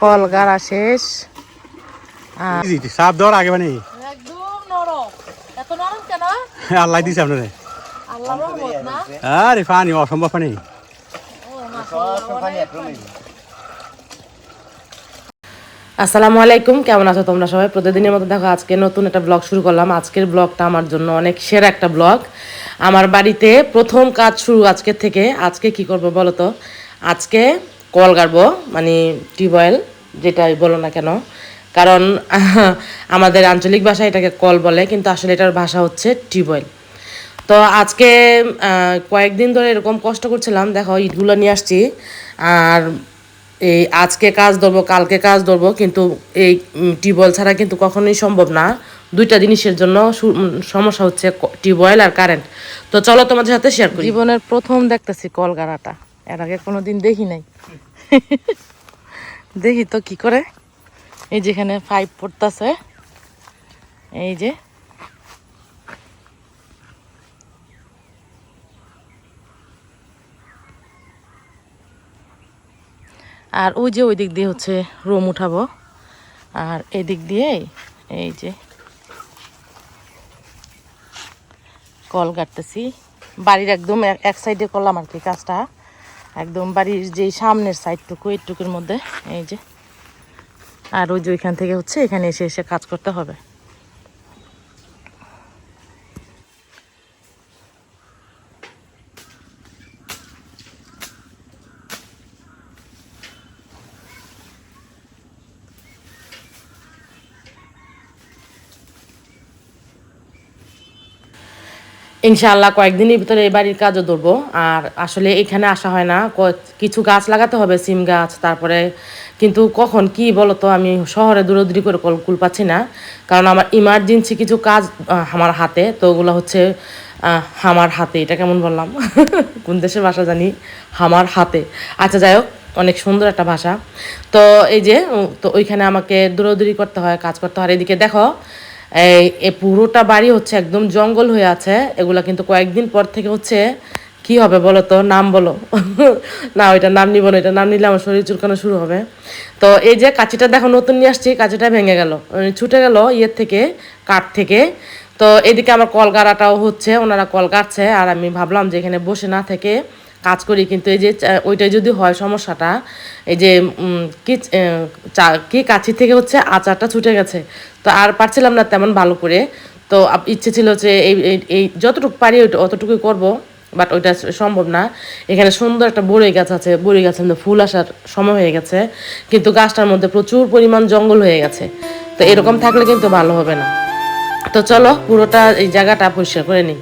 Call গাড়া শেষ। সাপ দেওয়ার আগে মানে একদম নরম। এত নরম কেন? আল্লাহ দিছে আরে পানি অসম্ভব পানি। আসসালামু আলাইকুম কেমন আছো তোমরা সবাই? প্রতিদিনের মতো দেখো আজকে নতুন একটা ব্লগ শুরু করলাম। আজকের ব্লগটা আমার জন্য অনেক সেরা একটা ব্লগ আমার বাড়িতে প্রথম কাজ শুরু আজকের থেকে। আজকে কি করব বলো তো? আজকে কল গাড়বো মানে টিউবওয়েল, যেটাই বলো না কেন। কারণ আমাদের আঞ্চলিক ভাষায় এটাকে কল বলে, কিন্তু আসলে এটার ভাষা হচ্ছে টিউবওয়েল। তো আজকে কয়েকদিন ধরে এরকম কষ্ট করছিলাম, দেখো ইটগুলো নিয়ে আসছি। আর এই আজকে কাজ ধরবো, কালকে কাজ ধরবো, কিন্তু এই টিউবওয়েল ছাড়া কিন্তু কখনোই সম্ভব না। দুইটা জিনিসের জন্য সমস্যা হচ্ছে টিউবওয়েল আর কারেন্ট। তো চলো তোমাদের সাথে শেয়ার করি। জীবনের প্রথম দেখতেছি কলগাড়াটা এর আগে কোনো দিন দেখি নাই। দেখি তো কি করে। এই যেখানে পাইপ পড়তেছে। এই যে। আর ওই যে ওই দিক দিয়ে হচ্ছে রুম উঠাবো। আর এদিক দিয়ে এই যে কল কাটতেছি। বাড়ির একদম এক- সাইডে করলাম আর কি কাজটা। একদম বাড়ির যে সামনের সাইডটুকু, এইটুকুর মধ্যে, এই যে। আর ওই যে ওইখান থেকে হচ্ছে এখানে এসে এসে কাজ করতে হবে। ইনশাআল্লাহ কয়েকদিনের ভিতরে এই বাড়ির কাজও ধরবো। আর আসলে এখানে আসা হয় না। কিছু গাছ লাগাতে হবে সিম গাছ তারপরে কিন্তু কখন কি বলতো আমি শহরে দূরদূরি করে কল কুল পাচ্ছি না। কারণ আমার ইমার্জেন্সি কিছু কাজ আমার হাতে তো ওগুলো হচ্ছে আহ, আমার হাতে। এটা কেমন বললাম? কোন দেশের ভাষা জানি? আমার হাতে। আচ্ছা যাই হোক অনেক সুন্দর একটা ভাষা। তো এই যে তো ওইখানে আমাকে দূরদূরি করতে হয় কাজ করতে হয়। এদিকে দেখো এই পুরোটা বাড়ি হচ্ছে একদম জঙ্গল হয়ে আছে। এগুলা কিন্তু কয়েকদিন পর থেকে হচ্ছে, কি হবে বলো তো? নাম বলো। না ওইটা নাম নিব না এটা নাম নিলে আমার শরীর চুলকানো শুরু হবে। তো এই যে কাঁচিটা দেখো, নতুন নিয়ে আসছি, কাঁচিটা ভেঙে গেল। ছুটে গেল ইয়ের থেকে, কাঠ থেকে। তো এদিকে আমার কল গাড়াটাও হচ্ছে, ওনারা কল কাটছে, আর আমি ভাবলাম যে এখানে বসে না থেকে কাজ করি, কিন্তু এই যে ওইটাই যদি হয় সমস্যাটা, এই যে কি চা- কি কাছি থেকে হচ্ছে আচারটা ছুটে গেছে, তো আর পারছিলাম না তেমন ভালো করে, তো ইচ্ছে ছিল যে এই, এই- যতটুকু পারি ওইটা, অতটুকুই করব, বাট ওইটা সম্ভব না। এখানে সুন্দর একটা বড়ই গাছ আছে, বড়ই গাছের মধ্যে ফুল আসার সময় হয়ে গেছে, কিন্তু গাছটার মধ্যে প্রচুর পরিমাণ জঙ্গল হয়ে গেছে, তো এরকম থাকলে কিন্তু ভালো হবে না। তো চলো পুরোটা এই জায়গাটা পরিষ্কার করে নিই।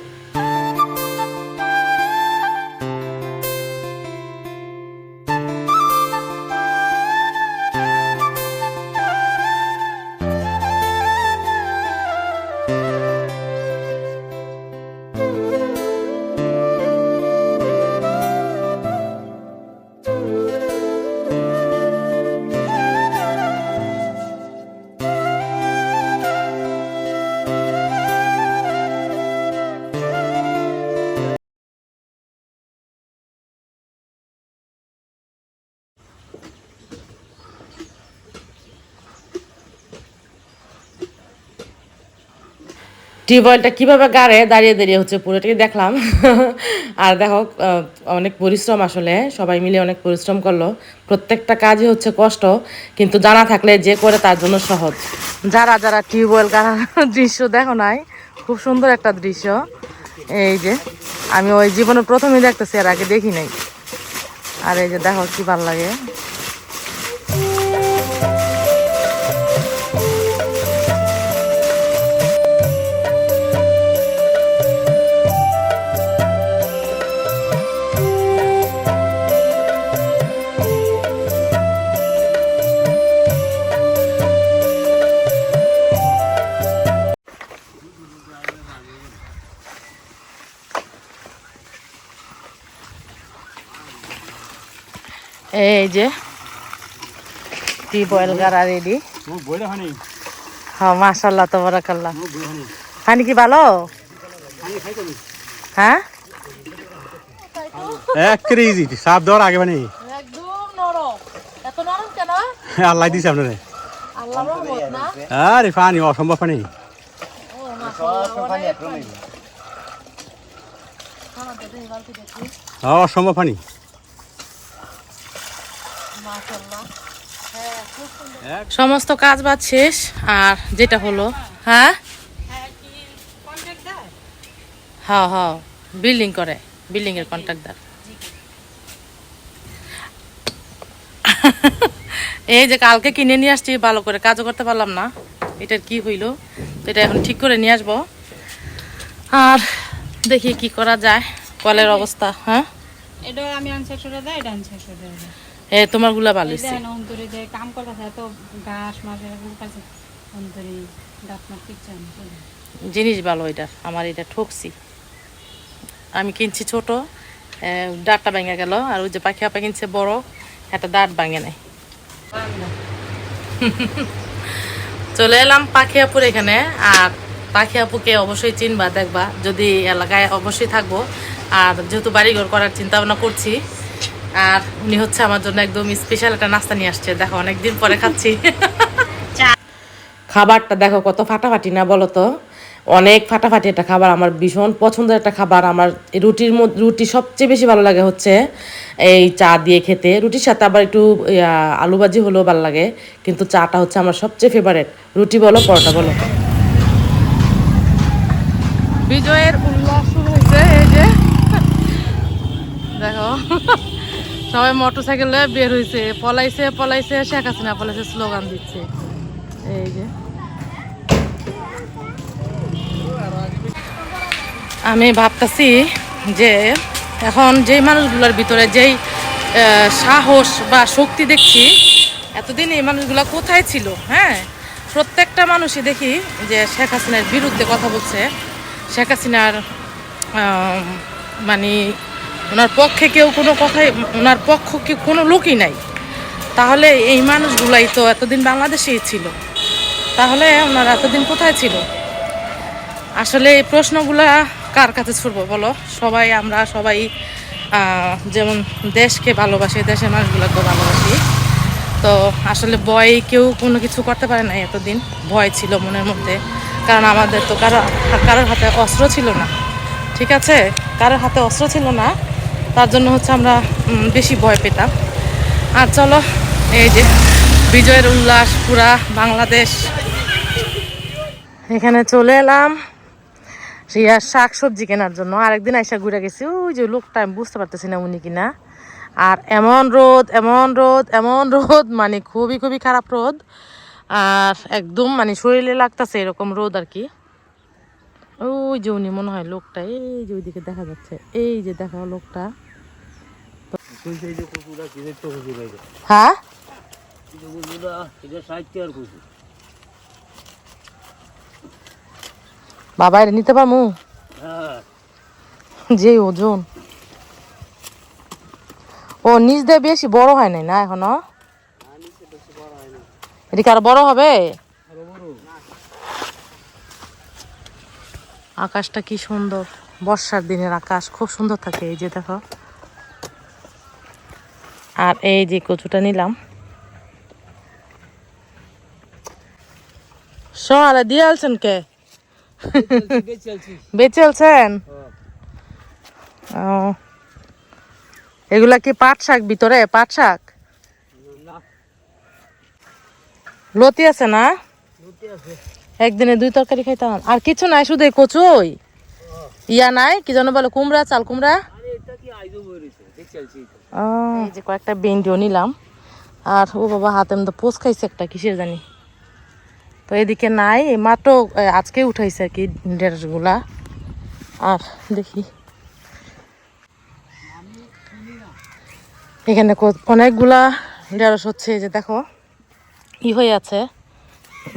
টিউবওয়েলটা কীভাবে গাড়ে? দাঁড়িয়ে দাঁড়িয়ে হচ্ছে পুরোটাই দেখলাম। আর দেখো অনেক পরিশ্রম আসলে। সবাই মিলে অনেক পরিশ্রম করল। প্রত্যেকটা কাজই হচ্ছে কষ্ট, কিন্তু জানা থাকলে যে করে তার জন্য সহজ। যারা যারা টিউবওয়েল গাড়ার দৃশ্য দেখো নাই, খুব সুন্দর একটা দৃশ্য। এই যে, আমি ওই জীবনে প্রথমেই দেখতেছি আর আগে দেখি নাই। আর এই যে দেখো কি ভালো লাগে। এই যে টিউবওয়েল গাড়া রেডি হ্যাঁ মাশাল্লাহ তো বরাকাল্লাহ পানি কি ভালো? হ্যাঁ? এক ইজি সাপ দেওয়ার আগে মানে একদম নরম। এত নরম কেন? আল্লাহ দিছে আপনারে। আল্লাহ রহমত না? আরে পানি অসম্ভব পানি ও মাশাআল্লাহ দেখি। অসম্ভব পানি মাশাআল্লাহ। হ্যাঁ, খুব সুন্দর। সমস্ত কাজ বাজ শেষ আর যেটা হলো হ্যাঁ? হ্যাঁ হ্যাঁ বিল্ডিং করে বিল্ডিং এর কন্ট্রাক্টর এই যে কালকে কিনে নিয়ে আসছি ভালো করে কাজও করতে পারলাম না। এটার কি হইল তো এটা এখন ঠিক করে নিয়ে আসব। আর দেখি কি করা যায় কলের অবস্থা হ্যাঁ? এটা আমি একশো টাকা দেয় এটা একশো টাকা দেয়। এ তোমারগুলা ভালো হইছে। অন্তরে যে কাম করতেছে এত ঘাস মাছ এরকম কাছে অন্তরে দাঁত মাত কিচ্ছু জিনিস ভালো এটা আমার এটা ঠকছি। আমি কিনছি ছোট ডাঁটটা ভেঙে গেল আর ওই যে পাখি আপা কিনছে বড় একটা দাঁত ভাঙে নাই। চলে এলাম পাখি আপুর এখানে আর পাখি আপুকে অবশ্যই চিনবা দেখবা। যদি এলাকায় অবশ্যই থাকব আর যেহেতু বাড়িঘর করার চিন্তা ভাবনা করছি আর উনি হচ্ছে আমার জন্য একদম স্পেশাল একটা নাস্তা নিয়ে আসছে। দেখো অনেকদিন পরে খাচ্ছি। খাবারটা দেখো কত ফাটাফাটি না বলো তো? অনেক ফাটাফাটি একটা খাবার আমার ভীষণ পছন্দের একটা খাবার। আমার রুটির মধ্যে রুটি সবচেয়ে বেশি ভালো লাগে হচ্ছে এই চা দিয়ে খেতে। রুটির সাথে আবার একটু আলু ভাজি হলেও ভালো লাগে। কিন্তু চাটা হচ্ছে আমার সবচেয়ে ফেভারেট রুটি বলো পরোটা বলো। বিজয়ের উল্লাস শুরু হয়েছে এই যে। দেখো। সবাই মোটর সাইকেল বের হয়েছে পলাইছে পলাইছে, শেখ হাসিনা পলাইছে, স্লোগান দিচ্ছে। এই যে। আমি ভাবতেছি যে এখন যেই মানুষগুলোর ভিতরে যেই সাহস বা শক্তি দেখছি, এতদিন এই মানুষগুলো কোথায় ছিল হ্যাঁ? প্রত্যেকটা মানুষই দেখি যে শেখ হাসিনার বিরুদ্ধে কথা বলছে। শেখ হাসিনার মানে ওনার পক্ষে কেউ কোনো কথাই ওনার পক্ষ কি কোনো লোকই নাই। তাহলে এই মানুষগুলাই তো এতদিন বাংলাদেশেই ছিল। তাহলে ওনারা এতদিন কোথায় ছিল? আসলে এই প্রশ্নগুলা কার কাছে ছুটবো বলো? সবাই আমরা সবাই যেমন দেশকে ভালোবাসি, দেশের মানুষগুলোকে ভালোবাসি। তো আসলে ভয় কেউ কোনো কিছু করতে পারে না এতদিন। ভয় ছিল মনের মধ্যে। কারণ আমাদের তো কারও কারোর হাতে অস্ত্র ছিল না। ঠিক আছে? কারোর হাতে অস্ত্র ছিল না। তার জন্য হচ্ছে আমরা বেশি ভয় পেতাম। আর চলো, এই যে বিজয়ের উল্লাস, পুরা বাংলাদেশ। এখানে চলে এলাম রিয়ার শাক সবজি কেনার জন্য। আরেকদিন আইসা ঘুরে গেছি। ওই যে লোকটা, আমি বুঝতে পারতেছি না উনি কিনা। আর এমন রোদ এমন রোদ এমন রোদ মানে খুবই খুবই খারাপ রোদ। আর একদম মানে শরীরে লাগতেছে এরকম রোদ আর কি। ওই যে উনি, মনে হয় লোকটা, এই যে ওইদিকে দেখা যাচ্ছে। এই যে দেখা লোকটা। হ্যাঁ? বাবা এটা নিতে পারমু? যে ওজন। ও নিচ দিয়ে বেশি বড় হয় নাই না এখনও? এদিকে আরও বড় হবে? আকাশটা কি সুন্দর। বর্ষার দিনের আকাশ খুব সুন্দর থাকে এই যে দেখো। আর এই যে কচুটা নিলাম। সোয়ালে দিয়ে আলছেন কে? বেঁচে আলছেন? এগুলা কি পাট শাক ভিতরে? পাট শাক? লতি আছে না? একদিনে দুই তরকারি খাইতাম। আর কিছু নাই, শুধু কচুই ইয়া নাই, কি যেন বলে, কুমড়া, চাল কুমড়া? এই যে কয়েকটা বেন্ডিও নিলাম। আর ও বাবা হাতে মতো পোষ খাইছে একটা কিসের জানি। তো এদিকে নাই মাত্র আজকে উঠাইছে আর কি ঢেঁড়সগুলা আর দেখি। এখানে কো- অনেকগুলা ঢেঁড়স হচ্ছে এই যে দেখো। ই হয়ে আছে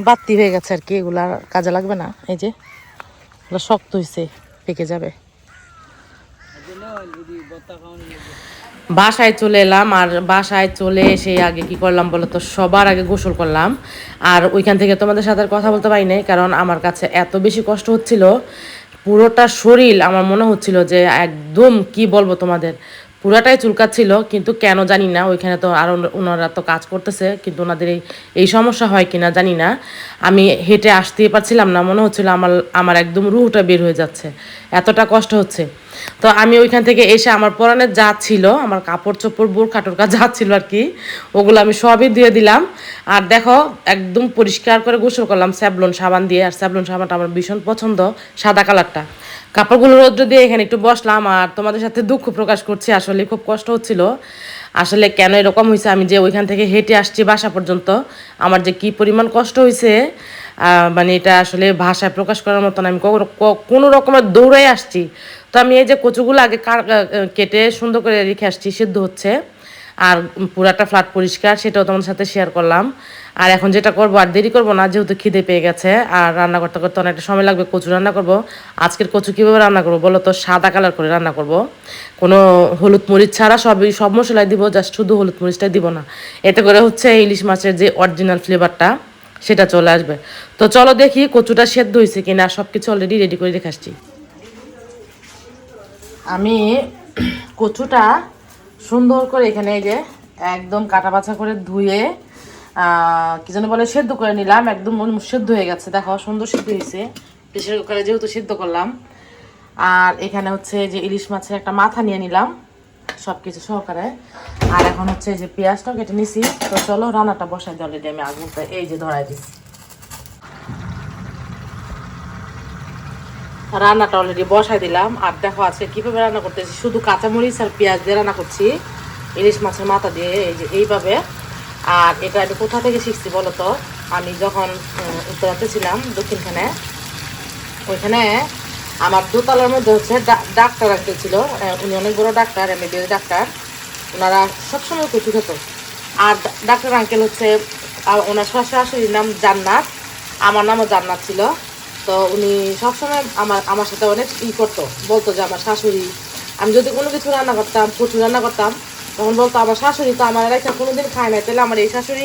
বাতি হয়ে গেছে আর কি এগুলা আর কাজে লাগবে না। এই যে এগুলো শক্ত হয়েছে পেকে যাবে। বাসায় চলে এলাম, আর বাসায় চলে এসে আগে কি করলাম বলো তো সবার আগে গোসল করলাম। আর ওইখান থেকে তোমাদের সাথে আর কথা বলতে পারি নাই কারণ আমার কাছে এত বেশি কষ্ট হচ্ছিল। পুরোটা শরীর আমার মনে হচ্ছিল যে একদম কি বলব তোমাদের? পুরাটাই চুলকাচ্ছিল, কিন্তু কেন জানি না, ওইখানে তো আরও ওনারা তো কাজ করতেছে, কিন্তু ওনাদের এই এই সমস্যা হয় কিনা জানি না। আমি হেঁটে আসতেই পারছিলাম না, মনে হচ্ছিল আমার আমার একদম রুহটা বের হয়ে যাচ্ছে। এতটা কষ্ট হচ্ছে। তো আমি ওইখান থেকে এসে আমার পরনের যা ছিল, আমার কাপড় চোপড় বোরখা টোরখা যা ছিল আর কি, ওগুলো আমি সবই দিয়ে দিলাম। আর দেখো, একদম পরিষ্কার করে গোসল করলাম স্যাবলন সাবান দিয়ে। আর স্যাবলন সাবানটা আমার ভীষণ পছন্দ, সাদা কালারটা। কাপড়গুলো রৌদ্র দিয়ে এখানে একটু বসলাম, আর তোমাদের সাথে দুঃখ প্রকাশ করছি, আসলে খুব কষ্ট হচ্ছিল। আসলে কেন এরকম হয়েছে, আমি যে ওইখান থেকে হেঁটে আসছি বাসা পর্যন্ত, আমার যে কি পরিমাণ কষ্ট হয়েছে মানে এটা আসলে ভাষায় প্রকাশ করার মতন আমি কোনো রকমের দৌড়াই আসছি। তো আমি এই যে কচুগুলো আগে কেটে সুন্দর করে রেখে আসছি, সিদ্ধ হচ্ছে। আর পুরাটা ফ্ল্যাট পরিষ্কার, সেটাও তোমার সাথে শেয়ার করলাম। আর এখন যেটা করব, আর দেরি করব না, যেহেতু খিদে পেয়ে গেছে, আর রান্না করতে করতে অনেকটা সময় লাগবে, কচু রান্না করব। আজকের কচু কীভাবে রান্না করব বলো তো? সাদা কালার করে রান্না করব। কোনো হলুদ মরিচ ছাড়া সবই সব মশলাই দিব জাস্ট শুধু হলুদ মরিচটাই দিব না। এতে করে হচ্ছে ইলিশ মাছের যে অরিজিনাল ফ্লেভারটা সেটা চলে আসবে। তো চলো দেখি কচুটা সেদ্ধ হয়েছে কিনা সব কিছু অলরেডি রেডি করে রেখে আসছি। আমি কচুটা সুন্দর করে এখানে এই যে একদম কাটা বাছা করে ধুয়ে কি যেন বলে, সেদ্ধ করে নিলাম। একদম সেদ্ধ হয়ে গেছে। দেখো, সুন্দর সেদ্ধ হয়েছে। প্রেশার কুকারে যেহেতু সেদ্ধ করলাম। আর এখানে হচ্ছে যে ইলিশ মাছের একটা মাথা নিয়ে নিলাম। সব কিছু সহকারে। আর এখন হচ্ছে যে পেঁয়াজটাও কেটে নিছি। তো চলো, রান্নাটা বসাই দিই অলরেডি আমি আগুনটা এই যে ধরাই দিচ্ছি রান্নাটা অলরেডি বসাই দিলাম। আর দেখো আজকে কীভাবে রান্না করতেছি, শুধু কাঁচামরিচ আর পেঁয়াজ দিয়ে রান্না করছি, ইলিশ মাছের মাথা দিয়ে, এই যে এইভাবে। আর এটা আমি কোথা থেকে শিখছি বলো তো? আমি যখন উত্তরাতে ছিলাম দক্ষিণখানে, ওইখানে আমার দোতলার মধ্যে হচ্ছে ডাক্তার একটা ছিল উনি অনেক বড় ডাক্তার এমবিবিএস ডাক্তার। ওনারা সবসময় কচু খেত আর ডাক্তার আঙ্কেল হচ্ছে ওনার শাশুড়ির নাম জান্নাত, আমার নামও জান্নাত ছিল। তো উনি সবসময় আমার আমার সাথে অনেক ই করতো, বলতো যে আমার শাশুড়ি, আমি যদি কোনো কিছু রান্না করতাম কচু রান্না করতাম, তখন বলতো, আমার শাশুড়ি তো আমার রেখে কোনোদিন খায় না তাহলে আমার এই শাশুড়ি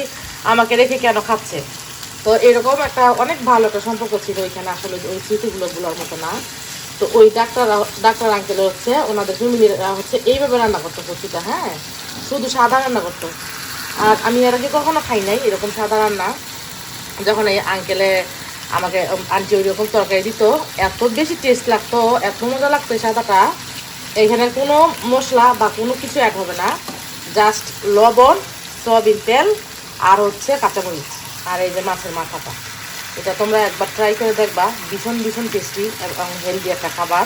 আমাকে রেখে কেন খাচ্ছে? তো এরকম একটা অনেক ভালো একটা সম্পর্ক ছিল ওইখানে, আসলে ওই স্মৃতিগুলো বলার মতো না। তো ওই ডাক্তার ডাক্তার আঙ্কেল হচ্ছে, ওনাদের ফ্যামিলিরা হচ্ছে এইভাবে রান্না করতো কচুটা হ্যাঁ? শুধু সাদা রান্না করতো। আর আমি এর আগে কখনো খাই নাই, এরকম সাদা রান্না। যখন এই আঙ্কেলে আমাকে আন্টি ওই রকম তরকারি দিত, এত বেশি টেস্ট লাগতো, এত মজা লাগতো সাদাটা। এখানে কোনো মশলা বা কোনো কিছু অ্যাড হবে না। জাস্ট লবণ, সয়াবিন তেল, আর হচ্ছে কাঁচামরিচ, আর এই যে মাছের মাথাটা। এটা তোমরা একবার ট্রাই করে দেখবা। ভীষণ ভীষণ টেস্টি এবং হেলদি একটা খাবার।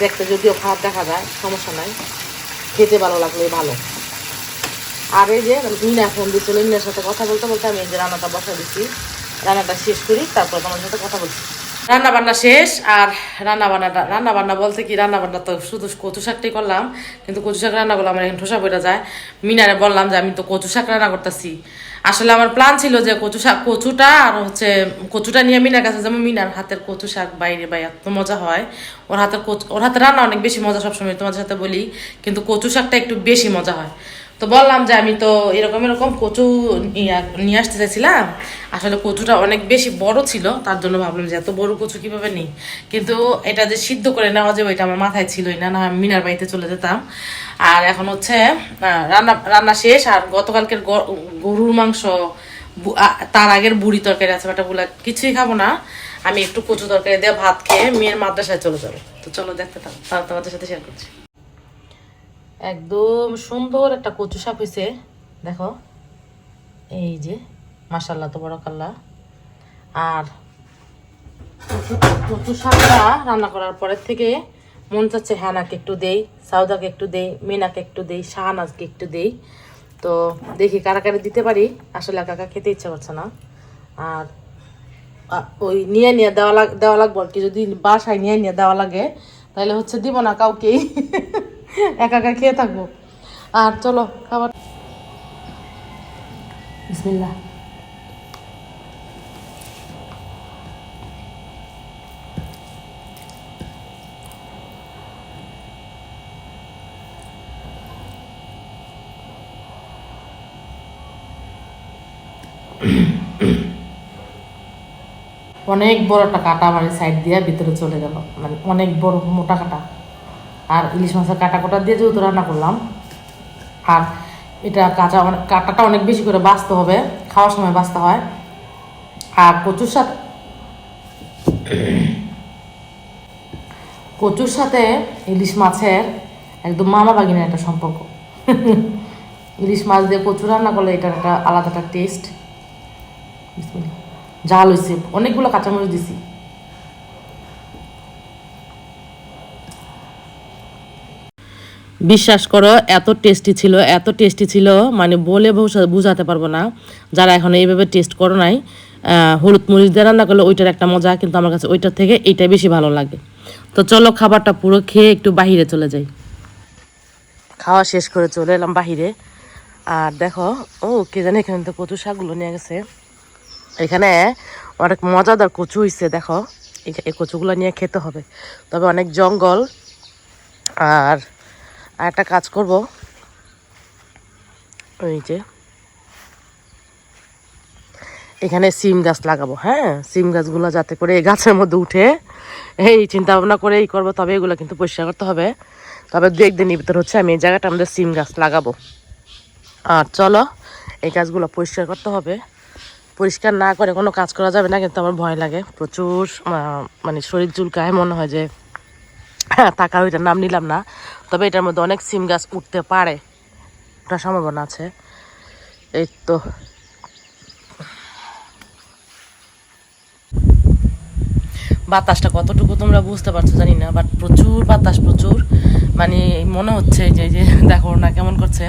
দেখতে যদিও খারাপ দেখা যায়, সমস্যা নাই। খেতে ভালো লাগলে ভালো। আর এই যে মিনা ফোন দিচ্ছিল মিনার সাথে কথা বলতে বলতে আমি এই যে রান্নাটা বসা দিচ্ছি রান্নাটা শেষ করি, তারপর তোমার সাথে কথা বলছি। রান্না বান্না শেষ, আর রান্না বান্নাটা রান্না বান্না বলতে কি রান্না বান্না তো শুধু কচু শাকটাই করলাম। কিন্তু কচু শাক রান্না করলাম আমার এখন ঠোসা পড়ে যায়। মিনারে বললাম যে আমি তো কচু শাক রান্না করতেছি। আসলে আমার প্ল্যান ছিল যে কচু শাক, কচুটা আর হচ্ছে কচুটা নিয়ে মিনার কাছে যেমন মিনার হাতের কচু শাক বাইরে বা এত মজা হয়। ওর হাতের কচু ওর হাতে রান্না অনেক বেশি মজা সবসময়, তোমাদের সাথে বলি। কিন্তু কচু শাকটা একটু বেশি মজা হয়। তো বললাম যে আমি তো এরকম এরকম কচু নিয়ে আসতে চাইছিলাম। আসলে কচুটা অনেক বেশি বড় ছিল, তার জন্য ভাবলাম যে এত বড় কচু কীভাবে নেই? কিন্তু এটা যে সিদ্ধ করে নেওয়া যাবে, এটা আমার মাথায় ছিলই না না মিনার বাড়িতে চলে যেতাম। আর এখন হচ্ছে রান্না রান্না শেষ, আর গতকালকের গরুর মাংস তার আগের বুড়ি তরকারি আছে বাটা বুলা কিছুই খাব না। আমি একটু কচু তরকারি দিয়ে ভাত খেয়ে মেয়ের মাদ্রাসায় চলে যাব। তো চলো দেখতে তাহলে তোমাদের সাথে শেয়ার করছি। একদম সুন্দর একটা কচু সাপ হয়েছে দেখো, এই যে মাসাল্লাহ তো বড় কাল্লা আর কচু- শাকটা রান্না করার পরের থেকে মন চাচ্ছে হ্যানাকে একটু দেই, সাউদাকে একটু দেই, মিনাকে একটু দেই, শাহনাজকে একটু দেই। তো দেখি কারা কারা দিতে পারি। আসলে কাকা খেতে ইচ্ছা করছে না। আর ওই নিয়ে নিয়ে দেওয়া লাগ, দেওয়া লাগবে আর কি। যদি বাসায় নিয়ে নিয়ে দেওয়া লাগে, তাহলে হচ্ছে দিব না কাউকেই। একা একা খেয়ে থাকব। আর চলো, খাবার বিসমিল্লাহ। অনেক বড় একটা কাটা আমার সাইড দিয়ে ভিতরে চলে গেল। মানে অনেক বড় মোটা কাটা। আর ইলিশ মাছের কাটা কোটা দিয়ে যেহেতু রান্না করলাম, আর এটা কাঁচা কাটাটা অনেক বেশি করে বাঁচতে হবে, খাওয়ার সময় বাঁচতে হয়। আর কচুর সাথে কচুর সাথে ইলিশ মাছের একদম মামা বাগিনের একটা সম্পর্ক। ইলিশ মাছ দিয়ে কচু রান্না করলে এটার একটা আলাদা একটা টেস্ট। জাল হয়েছে অনেকগুলো কাঁচামরিচ দিছি। বিশ্বাস করো, এত টেস্টি ছিল, এত টেস্টি ছিল মানে বলে বোঝা- বোঝাতে পারব না। যারা এখন এইভাবে টেস্ট করো নাই হলুদ মরিচ দিয়ে রান্না করলে ওইটার একটা মজা, কিন্তু আমার কাছে ওইটার থেকে এইটাই বেশি ভালো লাগে। তো চলো খাবারটা পুরো খেয়ে একটু বাহিরে চলে যাই। খাওয়া শেষ করে চলে এলাম বাহিরে। আর দেখো, ও, কে জানে এখানে তো কচু শাকগুলো নিয়ে গেছে। এখানে অনেক মজাদার কচু হইছে, দেখো। এই কচুগুলো নিয়ে খেতে হবে। তবে অনেক জঙ্গল। আর আর একটা কাজ করব। ওই যে। এখানে সিম গাছ লাগাবো হ্যাঁ? সিম গাছগুলো যাতে করে এই গাছের মধ্যে উঠে এই চিন্তা ভাবনা করে এই করব, তবে এগুলো কিন্তু পরিষ্কার করতে হবে। তবে দু একদিনের ভিতর হচ্ছে আমি এই জায়গাটা আমাদের সিম গাছ লাগাবো। আর চলো, এই গাছগুলো পরিষ্কার করতে হবে। পরিষ্কার না করে কোনো কাজ করা যাবে না, কিন্তু আমার ভয় লাগে। প্রচুর মানে শরীর চুলকায়, মনে হয় যে টাকা ওইটার নাম নিলাম না। তবে এটার মধ্যে অনেক সিম গাছ উঠতে পারে। একটা সম্ভাবনা আছে। এই তো। বাতাসটা কতটুকু তোমরা বুঝতে পারছ জানি না বাট প্রচুর বাতাস, প্রচুর। মানে মনে হচ্ছে যে যে, দেখো না কেমন করছে।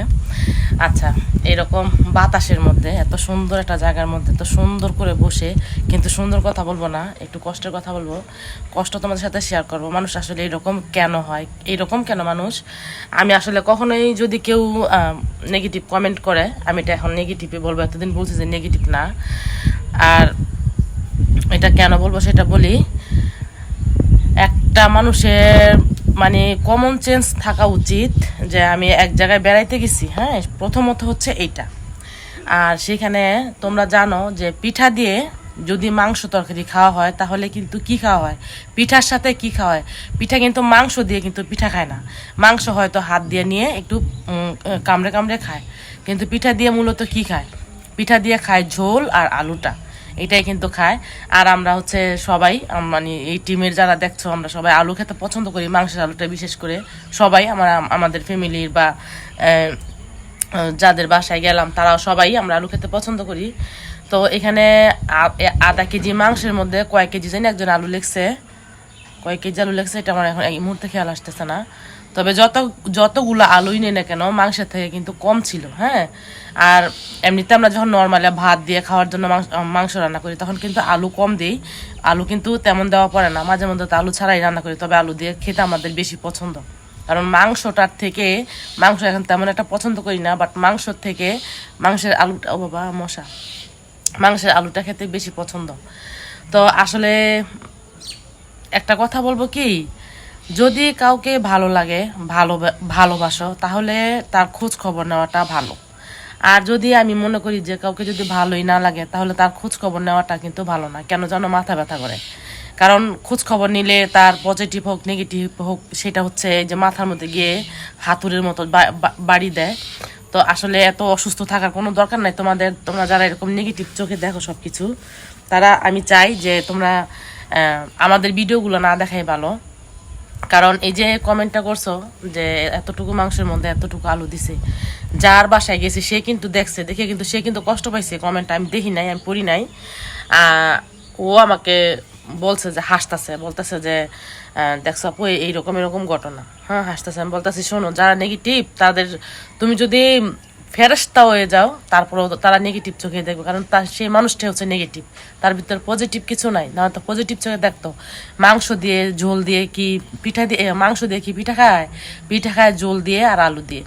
আচ্ছা এরকম বাতাসের মধ্যে, এত সুন্দর একটা জায়গার মধ্যে, এত সুন্দর করে বসে, কিন্তু সুন্দর কথা বলব না, একটু কষ্টের কথা বলব। কষ্ট তোমাদের সাথে শেয়ার করব। মানুষ আসলে এরকম কেন হয়? এরকম কেন মানুষ? আমি আসলে কখনোই যদি কেউ নেগেটিভ কমেন্ট করে, আমি এটা এখন নেগেটিভে বলব, এতদিন বলছি যে নেগেটিভ না। আর এটা কেন বলব সেটা বলি একটা মানুষের মানে কমন সেন্স থাকা উচিত যে আমি এক জায়গায় বেড়াইতে গেছি হ্যাঁ? প্রথমত হচ্ছে এইটা। আর সেখানে তোমরা জানো যে পিঠা দিয়ে যদি মাংস তরকারি খাওয়া হয়, তাহলে কিন্তু কি খাওয়া হয়? পিঠার সাথে কি খাওয়া হয়? পিঠা কিন্তু মাংস দিয়ে কিন্তু পিঠা খায় না। মাংস হয়তো হাত দিয়ে নিয়ে একটু কামড়ে কামড়ে খায়। কিন্তু পিঠা দিয়ে মূলত কি খায়? পিঠা দিয়ে খায় ঝোল আর আলুটা। এটাই কিন্তু খায়। আর আমরা হচ্ছে সবাই মানে এই টিমের যারা দেখছ, আমরা সবাই আলু খেতে পছন্দ করি, মাংসের আলুটা বিশেষ করে। সবাই আমরা, আমাদের ফ্যামিলির বা যাদের বাসায় গেলাম, তারাও সবাই আমরা আলু খেতে পছন্দ করি। তো এখানে আধা কেজি মাংসের মধ্যে কয়েক কেজি, জানি একজন আলু লেগছে কয়েক কেজি আলু লেগছে এটা আমার এখন এই মুহূর্তে খেয়াল আসতেছে না। তবে যত, যতগুলো আলুই নেই না কেন, মাংসের থেকে কিন্তু কম ছিল হ্যাঁ? আর এমনিতে আমরা যখন নর্মালি ভাত দিয়ে খাওয়ার জন্য মাংস- রান্না করি, তখন কিন্তু আলু কম দিই। আলু কিন্তু তেমন দেওয়া পড়ে না, মাঝে মধ্যে তো আলু ছাড়াই রান্না করি, তবে আলু দিয়ে খেতে আমাদের বেশি পছন্দ। কারণ মাংসটার থেকে, মাংস এখন তেমন একটা পছন্দ করি না বাট মাংসর থেকে মাংসের আলুটা, ও বাবা, মশা। মাংসের আলুটা খেতে বেশি পছন্দ। তো আসলে একটা কথা বলব কি যদি কাউকে ভালো লাগে, ভালো ভালোবাসো, তাহলে তার খোঁজ খবর নেওয়াটা ভালো। আর যদি আমি মনে করি যে কাউকে যদি ভালোই না লাগে, তাহলে তার খোঁজ খবর নেওয়াটা কিন্তু ভালো না। কেন যেন মাথা ব্যথা করে। কারণ খোঁজ খবর নিলে তার পজিটিভ হোক নেগেটিভ হোক, সেটা হচ্ছে যে মাথার মধ্যে গিয়ে হাতুড়ির মতো বাড়ি দেয়। তো আসলে এত অসুস্থ থাকার কোনো দরকার নাই। তোমাদের, তোমরা যারা এরকম নেগেটিভ চোখে দেখো সব কিছু তারা আমি চাই যে তোমরা আমাদের ভিডিওগুলো না দেখাই ভালো। কারণ এই যে কমেন্টটা করছ যে এতটুকু মাংসের মধ্যে এতটুকু আলু দিছে, যার বাসায় গেছে সে কিন্তু দেখছে, দেখে কিন্তু সে কিন্তু কষ্ট পাইছে কমেন্টটা আমি দেখি নাই, আমি পড়ি নাই। ও আমাকে বলছে যে হাসতেছে, বলতেছে যে দেখছ আপু এইরকম এরকম ঘটনা। হ্যাঁ হাসতেছে, আমি বলতেছি, শোনো, যারা নেগেটিভ তাদের তুমি যদি ফেরস্তা হয়ে যাও, তারপরেও তারা নেগেটিভ চোখে দেখবে, কারণ তার সেই মানুষটা হচ্ছে নেগেটিভ তার ভিতরে পজিটিভ কিছু নাই, না তো পজিটিভ চোখে দেখতো। মাংস দিয়ে ঝোল দিয়ে কি পিঠা দিয়ে মাংস দিয়ে কি পিঠা খায়? পিঠা খায় ঝোল দিয়ে আর আলু দিয়ে।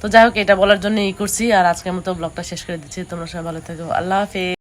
তো যাই হোক, এটা বলার জন্য ই করছি, আর আজকের মতো ব্লগটা শেষ করে দিচ্ছি। তোমরা সবাই ভালো থেকো। আল্লাহ হাফেজ।